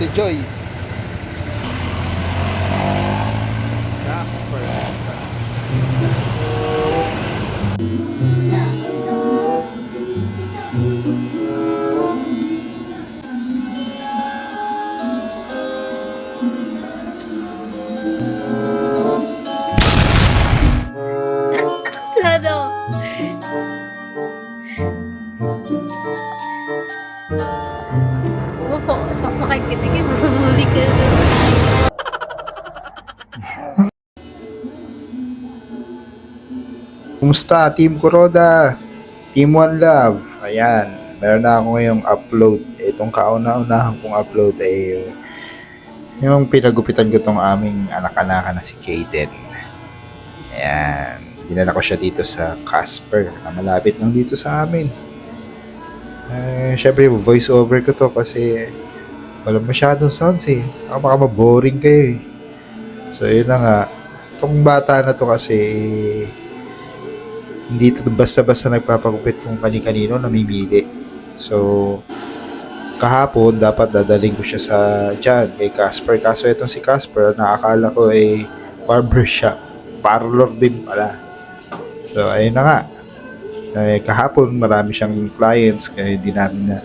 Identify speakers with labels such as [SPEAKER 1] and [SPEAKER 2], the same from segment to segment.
[SPEAKER 1] Ate Joy.
[SPEAKER 2] Opo, sa makikinig, mamuli ka na.
[SPEAKER 1] Kumusta Team Kuroda? Team One Love. Ayan. Meron na ako ngayong upload. Itong kauna-unahan kong upload ay yung pinagupitan ko tong aming anak-anakan na si Kaden. Ayan. Dinala ko siya dito sa Casper na malapit lang dito sa amin. Eh, syempre, voice over ko to kasi walang masyadong sounds eh. Saka baka maboring kayo eh. So, yun na nga. Itong bata na to kasi hindi ito basta-basta nagpapagupit kung kani-kanino namimili. So, kahapon dapat dadaling ko siya sa dyan kay Casper. Kaso itong si Casper, nakakala ko ay barbershop. Parlor din pala. So, ayun na nga. Eh, kahapon marami siyang clients kaya hindi namin na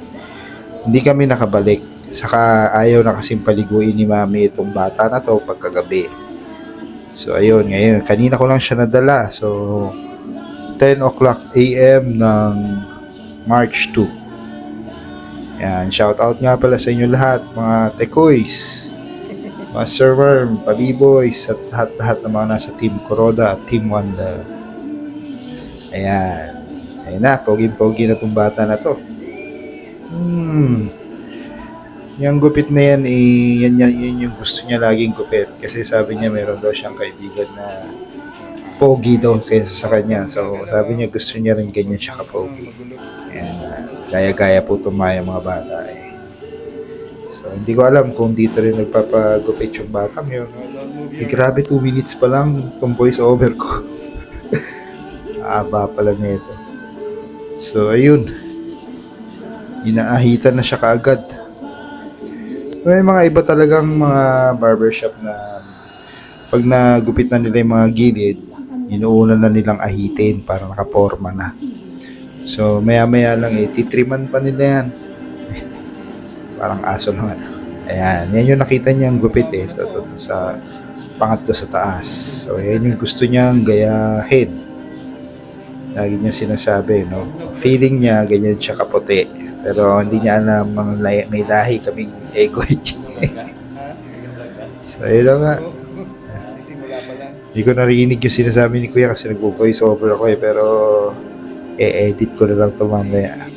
[SPEAKER 1] hindi kami nakabalik. Saka ayaw na kasing paliguin ni mami itong bata na to pagkagabi. So ayun, ngayon, kanina ko lang siya nadala. So 10 o'clock AM ng March 2. Yan, shout out nga pala sa inyo lahat, mga tekoys, mga Worm, Pabiboys, at lahat-lahat ng mga nasa Team Kuroda at Team Love. Ayan. Ayun na, pogi-pogi na tong bata na to. Hmm. Yung gupit na yan, eh, yan, yan, yun yung gusto niya laging gupit. Kasi sabi niya meron daw siyang kaibigan na pogi daw kaysa sa kanya. So, sabi niya gusto niya rin ganyan siya ka-pogi. Ayan, kaya-kaya po tumaya mga bata eh. So, hindi ko alam kung dito rin nagpapagupit yung batang yun. Eh, grabe 2 minutes pa lang itong voice over ko. Aba pala nito. So, ayun. Inaahitan na siya kaagad. May mga iba talagang mga barbershop na pag nagupit na nila yung mga gilid, inuuna na nilang ahitin para nakaporma na. So, maya-maya lang eh, titriman pa nila yan. Parang aso naman. Ayan, yan yung nakita niyang gupit eh. Ito, ito, ito, sa pangatlo sa taas. So, yan yung gusto niyang gayahin. Lagi niya sinasabi, no? Feeling niya, ganyan siya kaputi. Pero hindi niya alam may lahi kaming egoy. so, yun lang nga.
[SPEAKER 3] Simula pa lang.
[SPEAKER 1] Hindi ko narinig yung sinasabi ni Kuya kasi nagpo-voice over ako eh. Pero, e-edit ko na lang ito mamaya.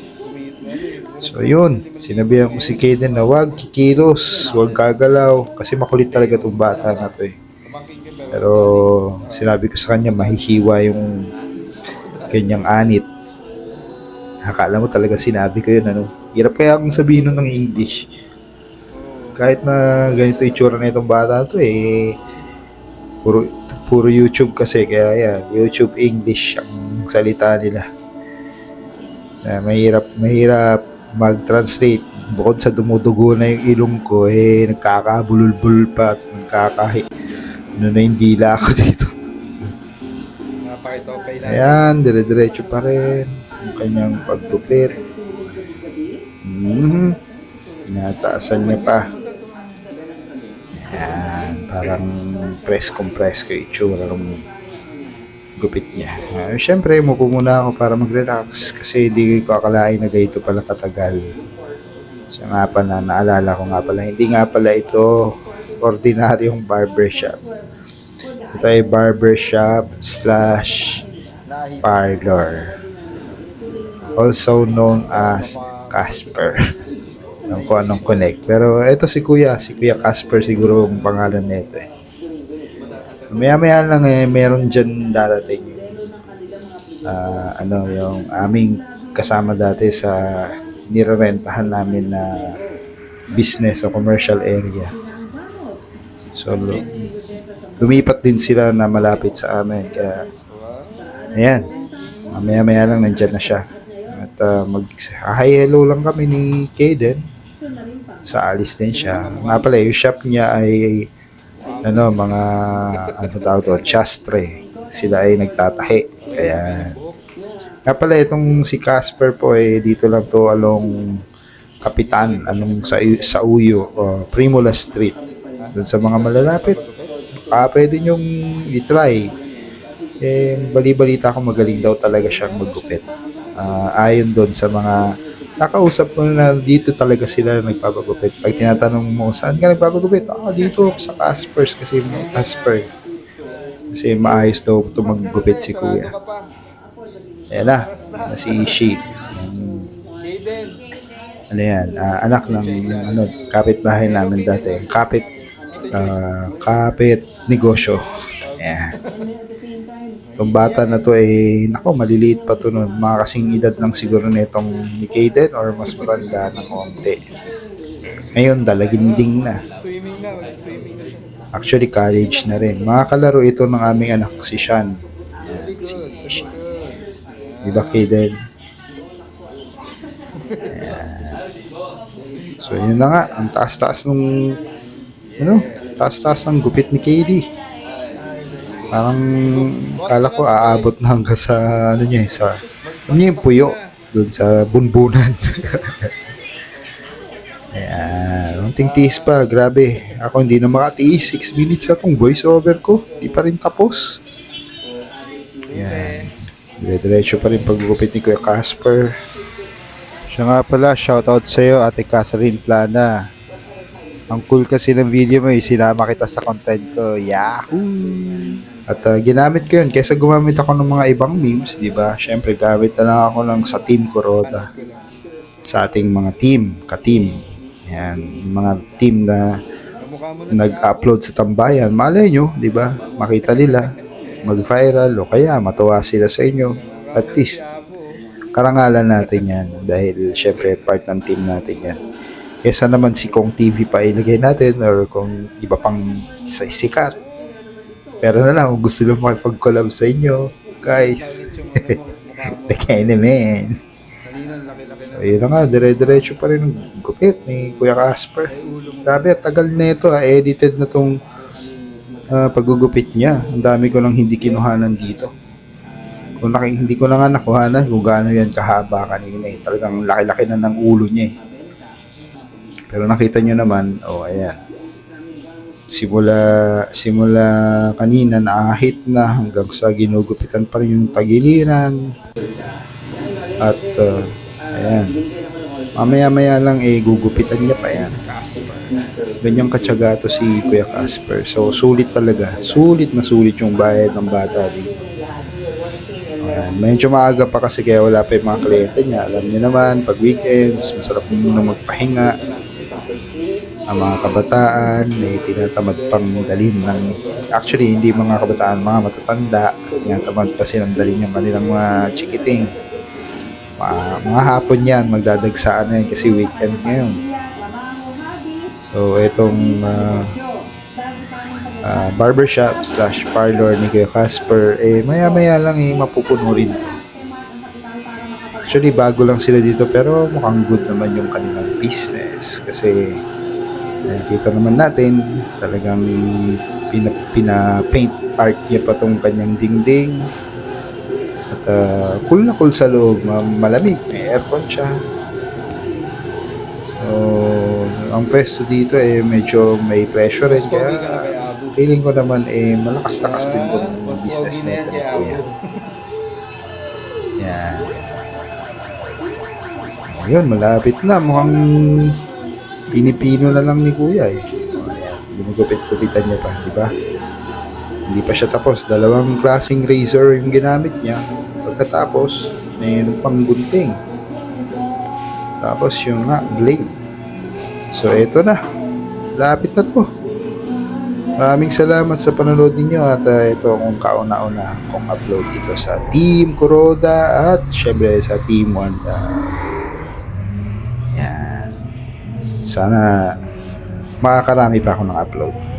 [SPEAKER 1] So, yun. Sinabihan ko si Kaden na wag kikilos, wag gagalaw. Kasi makulit talaga itong bata na to eh. Pero, sinabi ko sa kanya, mahihiwa yung kanyang anit. Akala mo talaga sinabi ko yun, ano. Hirap kaya akong sabihin nun ng English. Kahit na ganito yung tsura na itong bata to eh, puro, puro YouTube kasi, kaya yan, YouTube English ang salita nila. Na mahirap, mahirap mag-translate. Bukod sa dumudugo na yung ilong ko, eh, nagkakabululbul pa at nagkakahi. Ano na yung dila ako dito.
[SPEAKER 3] Napakita ko kay
[SPEAKER 1] Ayan, dire-diretso pa rin ang kanyang pagtupit. Mhm. Tinataasan niya pa. Parang press compress ko yung itsura ng gupit niya. Uh, Siyempre, mupo muna ako para mag-relax kasi hindi ko akalain na ganito pala katagal. So nga pala, naalala ko nga pala, hindi nga pala ito ordinaryong barbershop. Ito ay barbershop slash parlor. Also known as Casper. Alam ko anong connect. Pero ito si Kuya. Si Kuya Casper siguro ang pangalan nito eh. Maya-maya lang eh, meron dyan darating. Ah, ano, yung aming kasama dati sa nirerentahan namin na business o commercial area. So, lu- lumipat din sila na malapit sa amin. Kaya, ayan. Mamaya-maya lang nandyan na siya. At uh, mag hi hello lang kami ni Kaden. Sa alis din siya. Nga pala, yung shop niya ay ano, mga ano tawag doon, chastre. Sila ay nagtatahi. Kaya nga pala itong si Casper po eh dito lang to along Kapitan anong sa sa Uyo o Primula Street doon sa mga malalapit ah pwede nyong i-try eh bali-balita ko magaling daw talaga siyang maggupit Ah, ayon doon sa mga nakausap ko na dito talaga sila nagpapagupit pag tinatanong mo saan ka nagpapagupit ah dito sa Casper's kasi may Casper kasi maayos daw ito maggupit si kuya. Ayan na, na si Ishi. Ano yan, ah, anak ng ano, kapitbahay namin dati. Kapit, ah, kapit negosyo. Ayan. Yung bata na to eh, nako, maliliit pa to nun. Mga kasing edad lang siguro nitong ni Kaden or mas matanda ng konti. Ngayon, dalaginding na. Actually, college na rin. Mga kalaro ito ng aming anak, si Sean.
[SPEAKER 3] Very
[SPEAKER 1] Si
[SPEAKER 3] good, very
[SPEAKER 1] Ishi.
[SPEAKER 3] good.
[SPEAKER 1] Di ba, Kaden? So, yun na nga. Ang taas-taas nung, ano, taas-taas ng gupit ni KD. Parang, kala ko aabot na hanggang sa, ano niya, eh, sa, ano yung puyo, doon sa bunbunan. Ayan, unting tiis pa, grabe. Ako hindi na makatiis, 6 minutes na tong voiceover ko. Di pa rin tapos. Ayan. Dire-diretso pa rin paggupit ni Kuya Casper. Siya nga pala, shoutout sa'yo, Ate Catherine Plana. Ang cool kasi ng video mo, eh, sinama kita sa content ko. Yahoo! At uh, ginamit ko yun, kaysa gumamit ako ng mga ibang memes, di ba? Siyempre, gamit na lang ako ng sa Team Kuroda. Sa ating mga team, ka-team. Yan, mga team na nag-upload sa tambayan, malay nyo, di ba? Makita nila, mag-viral, o kaya matuwa sila sa inyo. At least, karangalan natin yan. Dahil, syempre, part ng team natin yan. Kesa naman si Kong TV pa ilagay natin or kung iba pang sikat. Pero na lang, gusto nyo makipag-collab sa inyo, guys, the man.
[SPEAKER 3] Kanina, ang laki-laki
[SPEAKER 1] So, yun nga, dire-diretso pa rin ang gupit ni Kuya Casper. Grabe, tagal na ito. ah. Edited na tong ah, paggugupit niya. Ang dami ko lang hindi kinuhanan dito. Kung naki, hindi ko na nga nakuhanan kung gaano yan kahaba kanina eh. Talagang laki-laki na ng ulo niya eh. Pero nakita nyo naman, oh ayan. Simula, simula kanina naahit na hanggang sa ginugupitan pa rin yung tagiliran. At uh, ayan. Mamaya-maya lang eh gugupitan niya pa yan. Ganyang katsaga to si Kuya Casper. So sulit talaga. Sulit na sulit yung bayad ng bata dito. Ayan. Medyo maaga pa kasi kaya wala pa yung mga kliyente niya. Alam niyo naman, pag weekends, masarap muna magpahinga. Ang mga kabataan, may tinatamad pang dalhin ng... Actually, hindi mga kabataan, mga matatanda. Tinatamad pa silang dalhin yung kanilang mga chikiting. Mga, mga hapon yan, magdadagsaan na yan kasi weekend ngayon. So, itong uh, uh, barbershop slash parlor ni Kuya Casper, eh, maya-maya lang eh, mapupuno rin. Actually, bago lang sila dito pero mukhang good naman yung kanilang business. Kasi nakikita naman natin talagang pina, pina-paint art niya pa tong kanyang dingding. At uh, cool na cool sa loob. Ma- malamig, may aircon siya. So ang pwesto dito eh medyo may pressure rin kaya feeling ko naman eh malakas-takas din tong
[SPEAKER 3] Ah,
[SPEAKER 1] business na ito. Kuya. Yan Ayun, malapit na. Mukhang pinipino na lang ni Kuya eh. Ayan, ginugupit-gupitan niya pa, di ba? Hindi pa siya tapos. Dalawang klaseng razor yung ginamit niya. Pagkatapos, mayroon pang gunting. Tapos yung nga, blade. So, eto na. Lapit na to. Maraming salamat sa panonood ninyo at uh, ito kung kauna-una kong upload dito sa Team Kuroda at syempre sa Team Wanda. Yan. Sana makakarami pa ako ng upload.